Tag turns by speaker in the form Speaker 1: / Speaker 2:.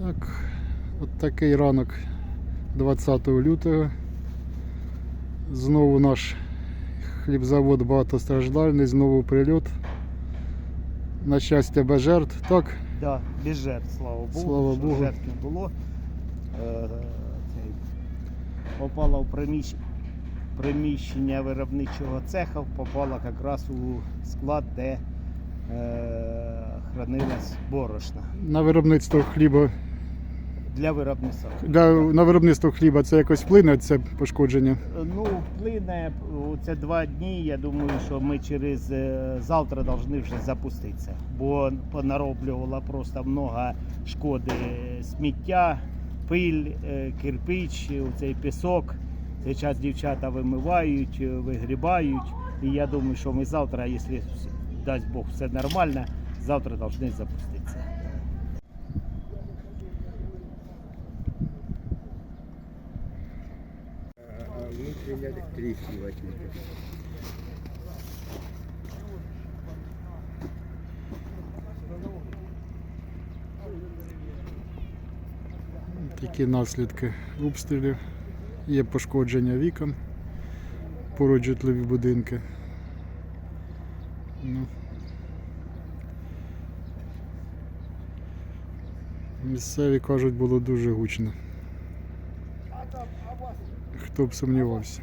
Speaker 1: Так, от такий ранок 20 лютого. Знову наш хлібзавод багатостраждальний, знову прильот. На щастя, без жертв. Так,
Speaker 2: Да, без жертв, слава Богу.
Speaker 1: Слава
Speaker 2: що
Speaker 1: Богу.
Speaker 2: Жертв не було. Е, попала в приміщення, приміщення виробничого цеха, попала якраз у склад, де е, хранилась борошна
Speaker 1: на виробництво хліба.
Speaker 2: Для виробництва.
Speaker 1: Для, на виробництво хліба це якось вплине це пошкодження.
Speaker 2: Ну, вплине це два дні. Я думаю, що ми через е, завтра повинні вже запуститися. Бо понароблювало просто много шкоди сміття, пиль, е, кирпич, цей пісок. Зараз дівчата вимивають, е, вигрібають. І я думаю, що ми завтра, якщо дасть Бог все нормально, завтра повинні запуститися.
Speaker 3: Внутренняя электричество возьмите.
Speaker 1: Такі наслідки обстрілів. Є пошкодження вікон, поруч житлові будинки. Ну. Місцеві кажуть, було дуже гучно. Хто б сумнівався.